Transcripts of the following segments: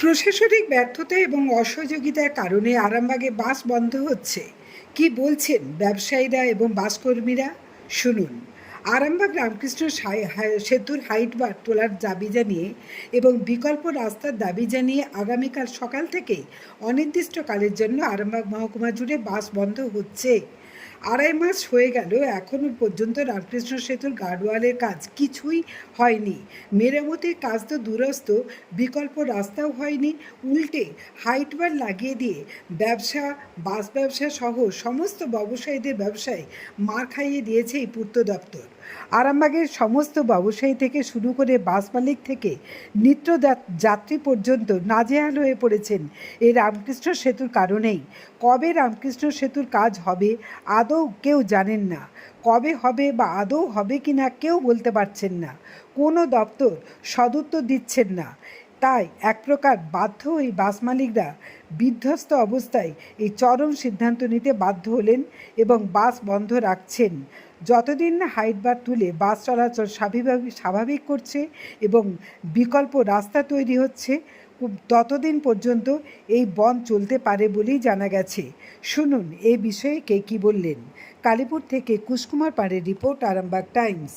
প্রশাসনিক ব্যর্থতা এবং অসহযোগিতার কারণে আরামবাগে বাস বন্ধ হচ্ছে। কি বলছেন ব্যবসায়ীরা এবং বাসকর্মীরা? শুনুন। আরামবাগ রামকৃষ্ণ সেতুর হাইট বার তোলার দাবি জানিয়ে এবং বিকল্প রাস্তার দাবি জানিয়ে আগামীকাল সকাল থেকে অনির্দিষ্টকালের জন্য আরামবাগ মহকুমা জুড়ে বাস বন্ধ হচ্ছে। আড়াই মাস হয়ে গেল এখনও পর্যন্ত রামকৃষ্ণ সেতুর গার্ডওয়ালের কাজ কিছুই হয়নি। মেরামতির কাজ তো দূরস্থ বিকল্প রাস্তাও হয়নি। উল্টে হাইটবার লাগিয়ে দিয়ে ব্যবসা, বাস ব্যবসা সহ সমস্ত ব্যবসায়ীদের ব্যবসায় মার খাইয়ে দিয়েছে এই পূর্ত দপ্তর। আরামবাগের সমস্ত ব্যবসায়ী থেকে শুরু করে বাস মালিক থেকে নিত্য যাত্রী পর্যন্ত নাজেহাল হয়ে পড়েছেন এই রামকৃষ্ণ সেতুর কারণেই। কবে রামকৃষ্ণ সেতুর কাজ হবে, আদৌ কেউ জানেন না। কবে হবে বা আদৌ হবে কি না কেউ বলতে পারছেন না। কোনো দপ্তর সদুত্তর দিচ্ছেন না। তাই এক প্রকার বাধ্য এই বাস মালিকরা বিধ্বস্ত অবস্থায় এই চরম সিদ্ধান্ত নিতে বাধ্য হলেন এবং বাস বন্ধ রাখছেন। যতদিন না হাইট বার তুলে বাস চলাচল স্বাভাবিক স্বাভাবিক করছে এবং বিকল্প রাস্তা তৈরি হচ্ছে ততদিন পর্যন্ত এই বন চলতে পারে বলেই জানা গেছে। শুনুন এ বিষয়ে কে কী বললেন। কালীপুর থেকে কুশকুমার পাড়ের রিপোর্ট, আরামবাগ টাইমস।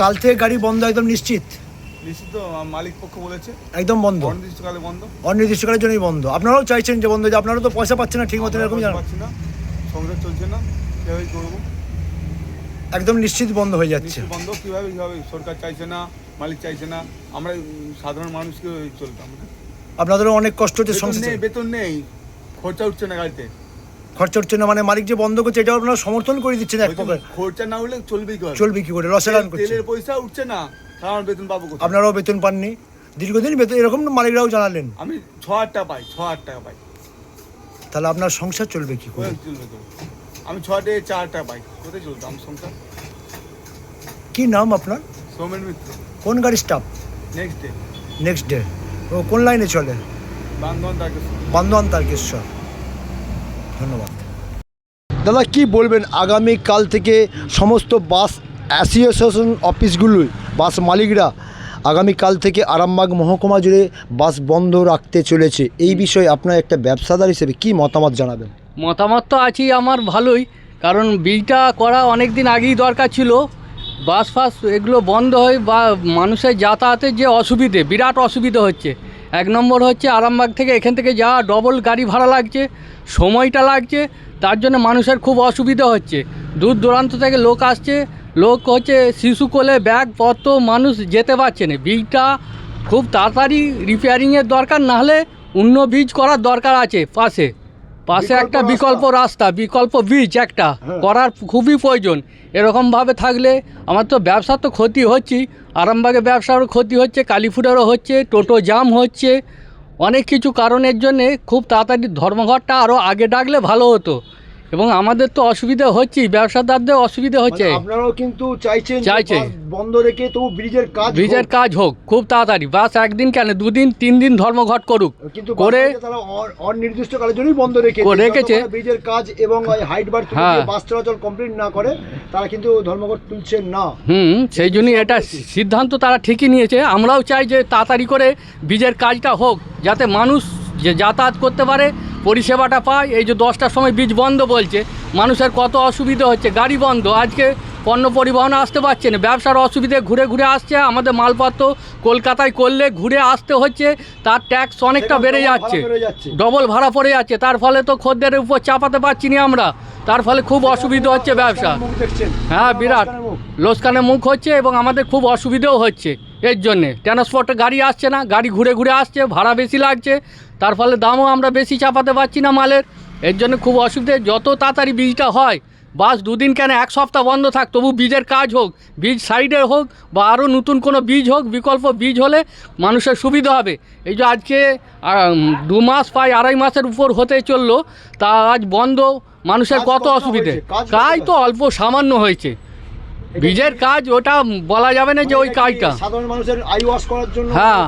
কাল থেকে গাড়ি বন্ধ একদম নিশ্চিত। নিশ্চিত মালিক পক্ষ বলেছে। একদম বন্ধ। অনির্দিষ্টকালে বন্ধ। অনির্দিষ্টকালের জন্যই বন্ধ। আপনারাও চাইছেন যে বন্ধ যে আপনারা তো পয়সা পাচ্ছেন না ঠিক আমরা এরকম জানো। না সংসার চলছে না কীভাবে করব। একদম নিশ্চিত বন্ধ হয়ে যাচ্ছে। বন্ধ কীভাবে কীভাবে সরকার চাইছে না মালিক চাইছে না আমরা সাধারণ মানুষকে চলতাম আপনাদেরও অনেক কষ্ট হচ্ছে সংসার বেতন নেই খরচা উঠছে না গাড়িতে। খরচা হচ্ছে না মানে মালিক যে বন্ধ করছে এটাও আপনারা সমর্থন করে দিচ্ছেন এক প্রকার। খরচা না হলে চলবে কি? চলবে কি করে? তেল- করছে। তেলের পয়সা উঠছে না কারণ বেতন পাবো? আপনারাও বেতন পাননি। দীর্ঘদিন বেতন এরকম মালিকরাও জানালেন। আমি ছ হাজার টাকা পাই ছ হাজার টাকা পাই। তাহলে আপনার সংসার চলবে কি করে? চলবে তো। আমি ছ হাজার চার টাকা পাই। কোথায় চলতো আমার সংসার? কি নাম আপনার? সৌমেন মিত্র। কোন গাড়ির staff next day next day ও কোন লাইনে চলে? বান্ধবন তাকে বান্দোয়ান তারকেশ্বর। ধন্যবাদ। দাদা, কি বলবেন আগামী কাল থেকে সমস্ত বাস অ্যাসোসিয়েশন অফিসগুলোই, বাস মালিকরা আগামী কাল থেকে আরামবাগ মহকুমা জুড়ে বাস বন্ধ রাখতে চলেছে? এই বিষয়ে আপনার একটা ব্যবসাদার হিসেবে কি মতামত জানাবেন? মতামত তো আছি আমার ভালোই। কারণ বিলটা করা অনেক দিন আগেই দরকার ছিল। বাস ফাস এগুলো বন্ধ হয় বা মানুষের যাতায়াতের যে অসুবিধে, বিরাট অসুবিধে হচ্ছে। এক নম্বর হচ্ছে আরামবাগ থেকে এখান থেকে যাওয়া ডবল গাড়ি ভাড়া লাগছে, সময়টা লাগছে, তার জন্য মানুষের খুব অসুবিধা হচ্ছে। দূর দূরান্ত থেকে লোক আসছে, লোক হচ্ছে শিশু কোলে ব্যাগপত্র মানুষ যেতে পারছে না। বীজটা খুব তাড়াতাড়ি রিপেয়ারিংয়ের দরকার, নাহলে অন্য বীজ করার দরকার আছে পাশে। পাশে একটা বিকল্প রাস্তা বিকল্প ব্রিজ একটা। হ্যাঁ। করার খুবই প্রয়োজন। এরকমভাবে থাকলে আমার তো ব্যবসার তো ক্ষতি হচ্ছেই আরামবাগে ব্যবসারও ক্ষতি হচ্ছে কালীপুরেরও হচ্ছে টোটো জাম হচ্ছে। অনেক কিছু কারণের জন্যে খুব তাড়াতাড়ি ধর্মঘটটা আরও আগে ডাকলে ভালো হতো। এবং আমাদের তো অসুবিধা হচ্ছেই ব্যবসাদারদের অসুবিধা হচ্ছে মানে আপনারাও কিন্তু চাইছেন চাইছে। বন্ধ রেখে তবু ব্রিজের কাজ ব্রিজের। কাজ হোক খুব তাড়াতাড়ি বাস একদিন কেন দুদিন তিন দিন ধর্মঘট করুক কিন্তু করে তারা অনির্দিষ্টকালের জন্যই বন্ধ রেখে রেখেছে। ব্রিজের কাজ এবং হাইট বার হ্যাঁ। বাস চলাচল কমপ্লিট না করে তারা কিন্তু ধর্মঘট তুলছেন না হুম সেই জন্যই এটা সিদ্ধান্ত তারা ঠিকই নিয়েছে আমরাও চাই যে তাড়াতাড়ি করে ব্রিজের কাজটা হোক যাতে মানুষ যে যাতায়াত করতে পারে পরিষেবাটা পায়। এই যে দশটার সময় বীজ বন্ধ বলছে মানুষের কত অসুবিধা হচ্ছে গাড়ি বন্ধ। আজকে পণ্য পরিবহন আসতে পারছে না ব্যবসার অসুবিধে ঘুরে ঘুরে আসছে আমাদের মালপত্র কলকাতায় করলে ঘুরে আসতে হচ্ছে তার ট্যাক্স অনেকটা বেড়ে যাচ্ছে। ডবল ভাড়া পড়ে যাচ্ছে তার ফলে তো খদ্দের উপর চাপাতে পারছি না আমরা। তার ফলে খুব অসুবিধা হচ্ছে ব্যবসা। হ্যাঁ বিরাট। মাঝখানে লোসকানে মুখ হচ্ছে এবং আমাদের খুব অসুবিধেও হচ্ছে। এর জন্যে। ট্রান্সপোর্টে গাড়ি আসছে না গাড়ি ঘুরে ঘুরে আসছে ভাড়া বেশি লাগছে তার ফলে দামও আমরা বেশি চাপাতে পারছি না মালের। এর জন্য খুব অসুবিধে যত তাড়াতাড়ি বীজটা হয় বাস দুদিন কেন এক সপ্তাহ বন্ধ থাক তবু বীজের কাজ হোক বীজ সাইডে হোক বা আরও নতুন কোনো বীজ হোক বিকল্প বীজ হলে মানুষের সুবিধা হবে। এই যে আজকে দু মাস প্রায় আড়াই মাসের উপর হতে চলল তা আজ বন্ধ মানুষের কত অসুবিধে? কাজ তো অল্প সামান্য হয়েছে। বীজের কাজ ওটা বলা যাবে না যে ওই মানে কাজটা। সাধারণ মানুষের আই ওয়াশ করার জন্য হ্যাঁ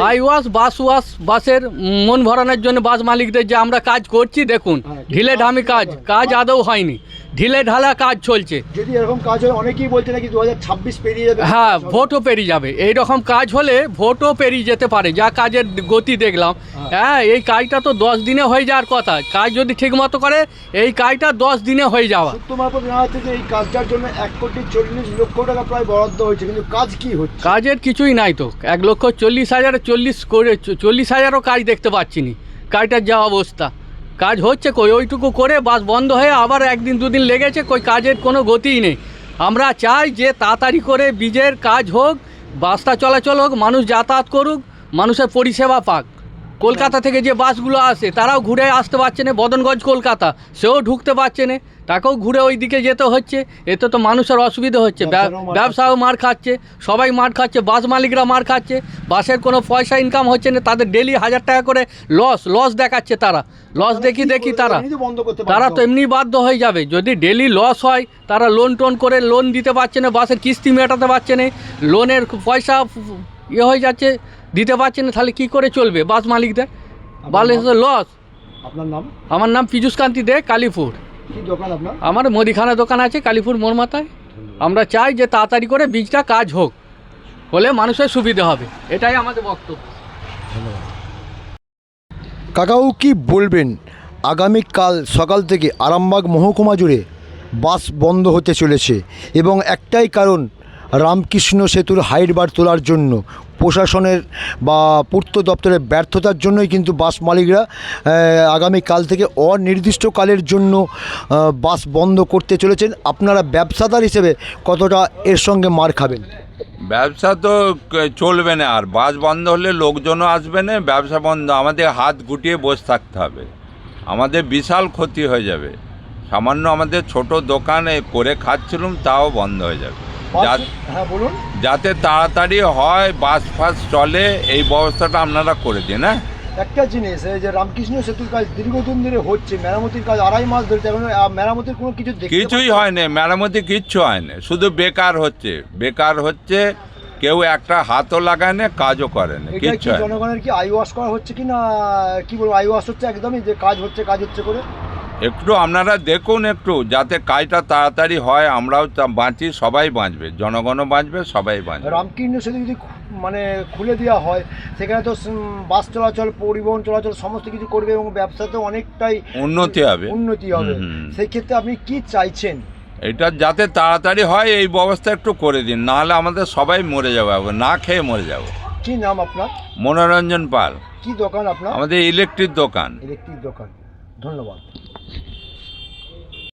আই ওয়াশ বাস ওয়াশ বাসের মন ভরানোর জন্য বাস মালিকদের যে আমরা কাজ করছি দেখুন হ্যাঁ, ঢিলে ঢামি কাজ? কাজ আদৌ হয়নি। ঢিলে ঢালা কাজ চলছে। যদি এরকম কাজ হয় অনেকেই বলছে নাকি দু হাজার ছাব্বিশ পেরিয়ে যাবে। হ্যাঁ ভোটও পেরিয়ে যাবে। এই রকম কাজ হলে ভোটও পেরিয়ে যেতে পারে। যা কাজের গতি দেখলাম। হ্যাঁ। এই কাজটা তো দশ দিনে হয়ে যাওয়ার কথা। কাজ যদি ঠিক মতো করে এই কাজটা দশ দিনে হয়ে যাওয়া। তোমার জানা যাচ্ছে যে এই কাজটার জন্য এক কোটি চল্লিশ লক্ষ টাকা প্রায় বরাদ্দ হয়েছে। কিন্তু কাজ কি হচ্ছে? কাজের কিছুই নাই তো। এক লক্ষ চল্লিশ হাজার চল্লিশ করে চল্লিশ হাজারও কাজ দেখতে পাচ্ছি নি। কাজটার যা অবস্থা। কাজ হচ্ছে কই, ওইটুকু করে বাস বন্ধ হয়ে আবার একদিন দুদিন লেগেছে, কই কাজের কোনো গতিই নেই। আমরা চাই যে তাড়াতাড়ি করে বীজের কাজ হোক, বাসটা চলাচল হোক, মানুষ যাতায়াত করুক, মানুষের পরিষেবা পাক। কলকাতা থেকে যে বাসগুলো আসে তারাও ঘুরে আসতে পারছে না বদনগঞ্জ কলকাতা। সেও ঢুকতে পারছে না তাকেও ঘুরে ওই দিকে যেতে হচ্ছে এতে তো মানুষের অসুবিধা হচ্ছে। ব্যবসাও মার খাচ্ছে। সবাই মার খাচ্ছে বাস মালিকরা মার খাচ্ছে বাসের কোনো পয়সা ইনকাম হচ্ছে না তাদের ডেলি হাজার টাকা করে লস লস দেখাচ্ছে তারা। লস দেখি দেখি তারা। তারা তো এমনি বাধ্য হয়ে যাবে। যদি ডেলি লস হয় তারা লোন টোন করে লোন দিতে পারছে না বাসের কিস্তি মেটাতে পারছে না লোনের পয়সা ইয়ে হয়ে যাচ্ছে দিতে পারছে না তাহলে কী করে চলবে? বাস মালিকদের? বালে লস আপনার নাম? আমার নাম পীযুষ কান্তি দে কালীপুর। দোকান আপনার? আমার মুদিখানা দোকান আছে কালীপুর মোড় মাথায়। আমরা চাই যে তাড়াতাড়ি করে বীজটা কাজ হোক হলে মানুষের সুবিধা হবে। এটাই আমাদের বক্তব্য। কাকাও কি বলবেন? আগামীকাল সকাল থেকে আরামবাগ মহকুমা জুড়ে বাস বন্ধ হতে চলেছে এবং একটাই কারণ রামকৃষ্ণ সেতুর হাইট বার তোলার জন্য। প্রশাসনের বা পূর্ত দপ্তরের ব্যর্থতার জন্যই কিন্তু বাস মালিকরা আহ, আগামীকাল থেকে অনির্দিষ্টকালের জন্য বাস বন্ধ করতে চলেছেন। আপনারা ব্যবসাদার হিসেবে কতটা এর সঙ্গে মার খাবেন? ব্যবসা তো চলবে না। আর বাস বন্ধ হলে লোকজনও আসবে না ব্যবসা বন্ধ। আমাদের হাত গুটিয়ে বসে থাকতে হবে। আমাদের বিশাল ক্ষতি হয়ে যাবে। সামান্য আমাদের ছোট দোকানে করে খাচ্ছিলাম তাও বন্ধ হয়ে যাবে। হ্যাঁ বলুন যাতে তাড়াতাড়ি হয় বাস ফাস চলে এই ব্যবস্থাটা আপনারা করে দিন হ্যাঁ একটা জিনিস এই যে রামকৃষ্ণ সেতুর কাজ দীর্ঘদিন ধরে হচ্ছে মেরামতির কাজ আড়াই মাস ধরে এখন মেরামতির কোনো কিছু কিছুই। হয় না মেরামতি কিচ্ছু হয় না শুধু বেকার হচ্ছে বেকার হচ্ছে কেউ একটা হাতও লাগায় না কাজও করে না এটা কিচ্ছু না। জনগণের কি আই ওয়াশ করা হচ্ছে কি না কি বলব আই ওয়াশ হচ্ছে একদমই যে কাজ হচ্ছে কাজ হচ্ছে করে একটু আপনারা দেখুন একটু যাতে কাজটা তাড়াতাড়ি হয় আমরাও বাঁচি সবাই বাঁচবে। জনগণও বাঁচবে সবাই বাঁচবে। রামকৃষ্ণ সেতু যদি মানে খুলে দেওয়া হয় সেখানে তো বাস চলাচল পরিবহন চলাচল সমস্ত কিছু করবে এবং ব্যবসাতেও অনেকটাই উন্নতি হবে। উন্নতি হবে। সেই ক্ষেত্রে আপনি কি চাইছেন? এটা যাতে তাড়াতাড়ি হয় এই ব্যবস্থা একটু করে দিন। নাহলে আমাদের সবাই মরে যাব না খেয়ে মরে যাব। কি নাম আপনার? মনোরঞ্জন পাল। কি দোকান আপনার? আমাদের ইলেকট্রিক দোকান। ইলেকট্রিক দোকান। ধন্যবাদ।